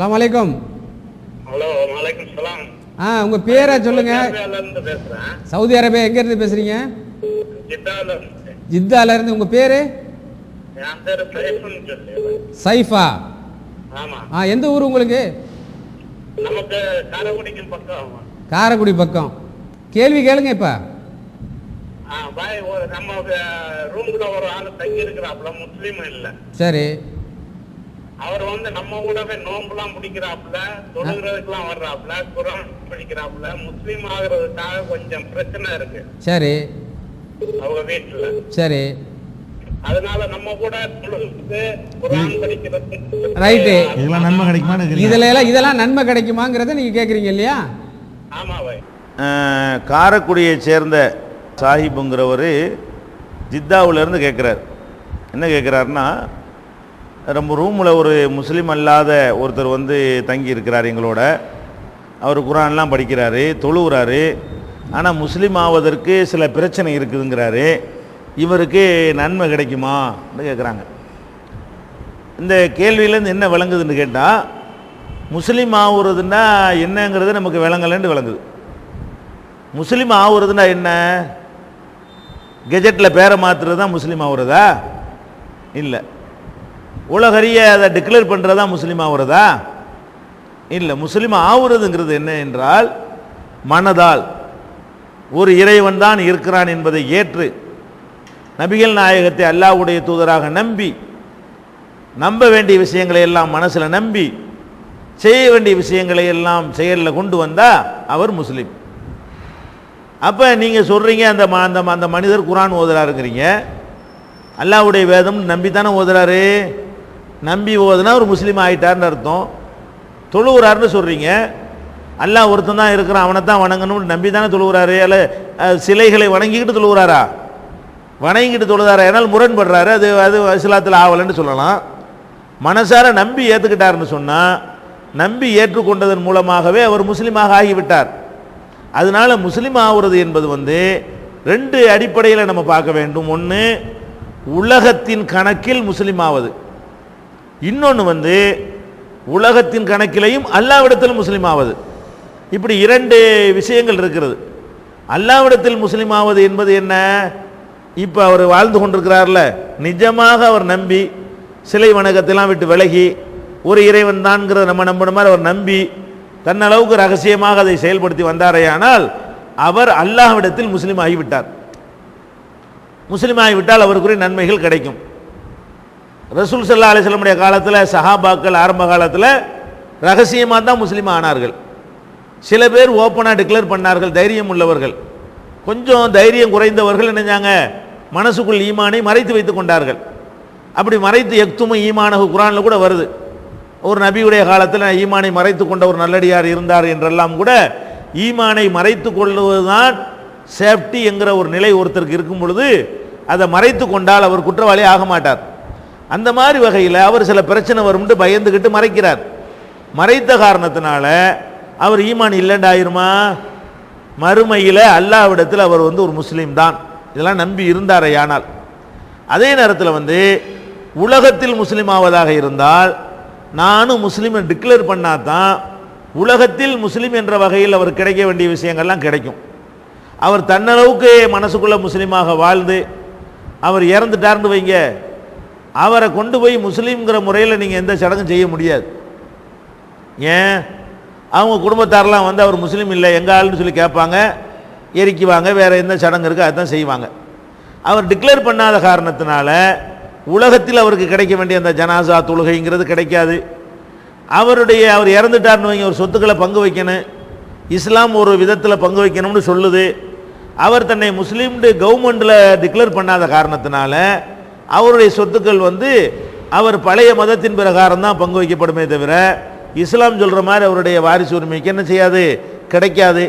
அஸ்ஸலாமு அலைக்கும். ஹலோ வலைக்கம் சலாம். ஆ உங்கள் பேரை சொல்லுங்க. சவுதி அரேபியா எங்கேருந்து பேசுகிறீங்க ஜித்தால இருந்து. ஜித்தால இருந்து உங்கள் பேர்? சைஃபா? ஆமா. ஆ எந்த ஊர் உங்களுக்கு? நமக்கு காரைக்குடிக்கும் பக்கம். காரைக்குடி பக்கம். கேள்வி கேளுங்க இப்போ. ஆ, பாய் ஒரு நம்ம ரூம்ல ஒரு ஆள் தங்கி இருக்கிறாப்புல முஸ்லீம் இல்ல. சரி. அவர் வந்து நம்ம கூடவே நோம்புலாம் பிடிக்கிறாப்புல தொழுகிறதுக்கெல்லாம் வர்றாப்புல குரான் படிக்கிறாப்புல முஸ்லீம் ஆகுறதுக்காக கொஞ்சம் பிரச்சனை இருக்கு. சரி. அவங்க வீட்டுல சரி. அதனால நம்ம கூட தொழுகிறது குரான் படிக்கிறது. ரைட்டு. இதெல்லாம் நன்மை கேக்குறீங்க. இதில் எல்லாம் இதெல்லாம் நன்மை கிடைக்குமாங்கிறத நீங்கள் கேட்குறீங்க இல்லையா? ஆமா பாய். அஹ், காரைக்குடியைச் சேர்ந்த சாஹிப்புங்கிறவர் ஜித்தாவிலேருந்து கேட்குறார் என்ன கேட்குறாருன்னா நம்ம ரூமில் ஒரு முஸ்லீம் அல்லாத ஒருத்தர் வந்து தங்கி இருக்கிறார் எங்களோட. அவர் குரான்லாம் படிக்கிறாரு தொழுகிறாரு ஆனால் முஸ்லீம் ஆவதற்கு சில பிரச்சனை இருக்குதுங்கிறாரு. இவருக்கு நன்மை கிடைக்குமான்னு கேட்குறாங்க இந்த கேள்வியிலேருந்து என்ன விளங்குதுன்னு கேட்டால் முஸ்லீம் ஆகுறதுன்னா என்னங்கிறது நமக்கு விளங்கலைன்னு விளங்குது. முஸ்லீம் ஆகுறதுன்னா என்ன? கெஜெட்டில் பேரை மாற்றுறது தான் முஸ்லீம் ஆகுறதா இல்லை. உலகறிய அதை டிக்ளேர் பண்ணுறதா முஸ்லீம் ஆகுறதா இல்லை முஸ்லீம் ஆகுறதுங்கிறது என்ன என்றால் மனதால். ஒரு இறைவன் தான் இருக்கிறான் என்பதை ஏற்று நபிகள் நாயகத்தை அல்லாவுடைய தூதராக நம்பி நம்ப வேண்டிய விஷயங்களை எல்லாம் மனசில் நம்பி செய்ய வேண்டிய விஷயங்களை எல்லாம் செயலில் கொண்டு வந்தால் அவர் முஸ்லீம். அப்போ நீங்கள் சொல்கிறீங்க அந்த ம- அந்த அந்த மனிதர் குரான் ஓதுறாருங்கிறீங்க. அல்லாவுடைய வேதம் நம்பி தானே ஓதுறாரு? நம்பி ஓதுனா ஒரு முஸ்லீம் ஆகிட்டார்னு அர்த்தம். தொழுகிறாருன்னு சொல்கிறீங்க அல்லாஹ் ஒருத்தன் தான் இருக்கிறான் அவனை தான் வணங்கணும்னு நம்பி தானே தொழுகிறாரு அல்ல சிலைகளை வணங்கிக்கிட்டு தொழுகிறாரா வணங்கிட்டு தொழுதாரா? ஏனால் முரண்படுறாரு. அது அது இஸ்லாத்தில் ஆகலைன்னு சொல்லலாம். மனசார நம்பி ஏற்றுக்கிட்டாருன்னு சொன்னால் நம்பி ஏற்றுக்கொண்டதன் மூலமாகவே அவர் முஸ்லீமாக ஆகிவிட்டார். அதனால முஸ்லீம் ஆகுறது என்பது வந்து ரெண்டு அடிப்படையில் நம்ம பார்க்க வேண்டும். ஒன்று உலகத்தின் கணக்கில் முஸ்லீம் ஆவது. இன்னொன்று வந்து உலகத்தின் கணக்கிலையும் அல்லாவிடத்தில் முஸ்லீம் ஆவது இப்படி இரண்டு விஷயங்கள் இருக்கிறது. அல்லாவிடத்தில் முஸ்லீம் ஆவது என்பது என்ன? இப்போ அவர் வாழ்ந்து கொண்டிருக்கிறார்ல. நிஜமாக அவர் நம்பி சிலை வணக்கத்தெல்லாம் விட்டு விலகி ஒரு இறைவன் தான்ங்கிறத நம்ம நம்பின மாதிரி அவர் நம்பி தன்னளவுக்கு ரகசியமாக அதை செயல்படுத்தி வந்தாரேயானால் அவர் அல்லாஹ்விடத்தில் முஸ்லீம் ஆகிவிட்டார் முஸ்லீம் ஆகிவிட்டால் அவருக்குரிய நன்மைகள் கிடைக்கும். ரசூல் சல்லா அலிஸ்லமுடைய காலத்தில் சஹாபாக்கள் ஆரம்ப காலத்தில் ரகசியமாக தான் முஸ்லீம் ஆனார்கள். சில பேர் ஓப்பனாக டிக்ளேர் பண்ணார்கள் தைரியம் உள்ளவர்கள். கொஞ்சம் தைரியம் குறைந்தவர்கள் என்னஞ்சாங்க மனசுக்குள் ஈமானை மறைத்து வைத்து கொண்டார்கள். அப்படி மறைத்து எக்தும ஈமானகு குரானில் கூட வருது. ஒரு நபியுடைய காலத்தில் ஈமானை மறைத்து கொண்ட ஒரு நல்லடியார் இருந்தார் என்றெல்லாம் கூட ஈமானை மறைத்து கொள்வதுதான் சேஃப்டி என்கிற ஒரு நிலை ஒருத்தருக்கு இருக்கும் பொழுது அதை மறைத்து கொண்டால் அவர் குற்றவாளி ஆக மாட்டார். அந்த மாதிரி வகையில் அவர் சில பிரச்சனை வரும்னு பயந்துக்கிட்டு மறைக்கிறார். மறைத்த காரணத்தினால அவர் ஈமான் இல்லைண்டாயிருமா மறுமையில் அல்லாவிடத்தில் அவர் வந்து ஒரு முஸ்லீம் தான். இதெல்லாம் நம்பி இருந்தாரையானால் அதே நேரத்தில் வந்து உலகத்தில் முஸ்லீம் ஆவதாக இருந்தால் நானும் முஸ்லீமை டிக்ளேர் பண்ணாதான் உலகத்தில் முஸ்லீம் என்ற வகையில் அவர் கிடைக்க வேண்டிய விஷயங்கள்லாம் கிடைக்கும். அவர் தன்னளவுக்கு மனசுக்குள்ளே முஸ்லீமாக வாழ்ந்து அவர் இறந்துட்டார்னு வைங்க. அவரை கொண்டு போய் முஸ்லீம்ங்கிற முறையில் நீங்கள் எந்த சடங்கும் செய்ய முடியாது. ஏன்? அவங்க குடும்பத்தாரெலாம் வந்து அவர் முஸ்லீம் இல்லை எங்கள் ஆள்னு சொல்லி கேட்பாங்க எரிக்குவாங்க வேற எந்த சடங்கு இருக்கோ அதுதான் செய்வாங்க. அவர் டிக்ளேர் பண்ணாத காரணத்தினால உலகத்தில் அவருக்கு கிடைக்க வேண்டிய அந்த ஜனாசா தொழுகைங்கிறது கிடைக்காது. அவருடைய அவர் இறந்துட்டார்னு வைங்க ஒரு சொத்துக்களை பங்கு வைக்கணும். இஸ்லாம் ஒரு விதத்தில் பங்கு வைக்கணும்னு சொல்லுது. அவர் தன்னை முஸ்லீம்டு கவர்மெண்ட்டில் டிக்ளேர் பண்ணாத காரணத்தினால அவருடைய சொத்துக்கள் வந்து அவர் பழைய மதத்தின் பிரகாரம் தான் பங்கு வைக்கப்படுமே தவிர இஸ்லாம் சொல்கிற மாதிரி அவருடைய வாரிசு உரிமைக்கு என்ன செய்யாது? கிடைக்காது.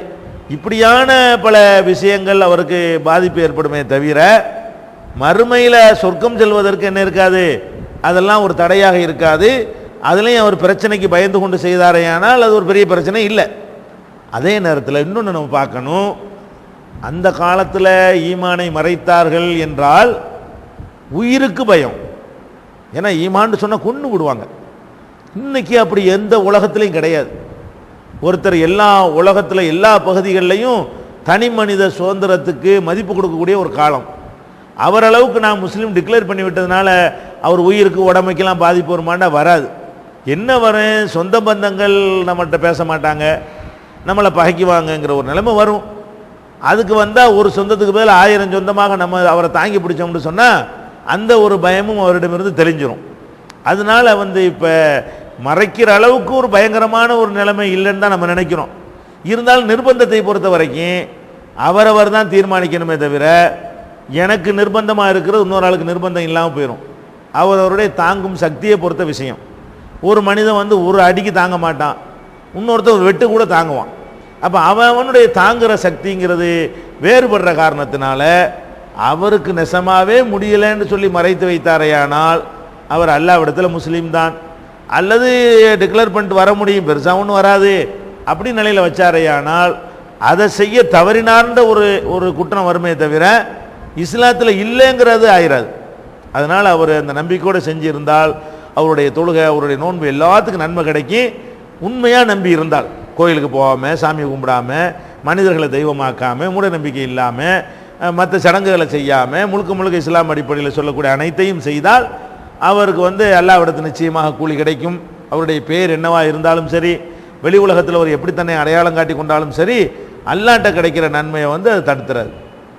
இப்படியான பல விஷயங்கள் அவருக்கு பாதிப்பு ஏற்படுமே தவிர மறுமையில் சொர்க்கம் செல்வதற்கு என்ன இருக்காது? அதெல்லாம் ஒரு தடையாக இருக்காது. அதுலேயும் அவர் பிரச்சனைக்கு பயந்து கொண்டு செய்தாரேயானால் அது ஒரு பெரிய பிரச்சனை இல்லை. அதே நேரத்தில் இன்னொன்று நம்ம பார்க்கணும். அந்த காலத்தில் ஈமானை மறைத்தார்கள் என்றால் உயிருக்கு பயம். ஏன்னா ஈமான்னு சொன்னால் கொண்டு விடுவாங்க. இன்னைக்கு அப்படி எந்த உலகத்திலையும் கிடையாது. ஒருத்தர் எல்லா உலகத்தில் எல்லா பகுதிகளிலையும் தனி மனித சுதந்திரத்துக்கு மதிப்பு கொடுக்கக்கூடிய ஒரு காலம். அவரளவுக்கு நான் முஸ்லீம் டிக்ளேர் பண்ணி விட்டதுனால அவர் உயிருக்கு உடமைக்கெல்லாம் பாதிப்பு வருமாண்டா? வராது. என்ன வரும்? சொந்த பந்தங்கள் நம்மகிட்ட பேச மாட்டாங்க. நம்மளை பகைக்குவாங்கங்கிற ஒரு நிலைமை வரும். அதுக்கு வந்தால் ஒரு சொந்தத்துக்கு பதில் ஆயிரம் சொந்தமாக நம்ம அவரை தாங்கி பிடிச்சோம்னு சொன்னால் அந்த ஒரு பயமும் அவரிடமிருந்து தெளிஞ்சிரும். அதனால வந்து இப்போ மறைக்கிற அளவுக்கு ஒரு பயங்கரமான ஒரு நிலைமை இல்லைன்னு தான் நம்ம நினைக்கிறோம். இருந்தாலும் நிர்பந்தத்தை பொறுத்த வரைக்கும் அவரவர் தான் தீர்மானிக்கணுமே தவிர எனக்கு நிர்பந்தமாக இருக்கிறது இன்னொரு ஆளுக்கு நிர்பந்தம் இல்லாமல் போயிடும் அவரவருடைய தாங்கும் சக்தியை பொறுத்த விஷயம். ஒரு மனிதன் வந்து ஒரு அடிக்கு தாங்க மாட்டான். இன்னொருத்தர் ஒரு வெட்டு கூட தாங்குவான். அப்போ அவனுடைய தாங்குகிற சக்திங்கிறது வேறுபடுற காரணத்தினால அவருக்கு நெசமாவே முடியலைன்னு சொல்லி மறைத்து வைத்தாரையானால் அவர் அல்லாவிடத்தில் முஸ்லீம் தான். அல்லது டிக்ளேர் பண்ணிட்டு வர முடியும் பெருசாக ஒன்றும் வராது அப்படி நிலையில் வச்சாரையானால் அதை செய்ய தவறினார்ன்ற ஒரு ஒரு குற்றம் வருமே தவிர இஸ்லாத்தில் இல்லைங்கிறது ஆயிராது. அதனால் அவர் அந்த நம்பிக்கையோடு செஞ்சிருந்தால் அவருடைய தொழுகை அவருடைய நோன்பு எல்லாத்துக்கும் நன்மை கிடைக்கும் உண்மையாக நம்பி இருந்தால் கோயிலுக்கு போகாமல் சாமி கும்பிடாம மனிதர்களை தெய்வமாக்காமல் மூட நம்பிக்கை இல்லாமல் மற்ற சடங்குகளை செய்யாமல் முழுக்க முழுக்க இஸ்லாம் அடிப்படையில் சொல்லக்கூடிய அனைத்தையும் செய்தால் அவருக்கு வந்து அல்லாவிடத்து நிச்சயமாக கூலி கிடைக்கும். அவருடைய பேர் என்னவாக இருந்தாலும் சரி வெளி உலகத்தில் அவர் எப்படி தன்னை அடையாளம் காட்டி கொண்டாலும் சரி அல்லாட்ட கிடைக்கிற நன்மையை வந்து அது தடுத்துறது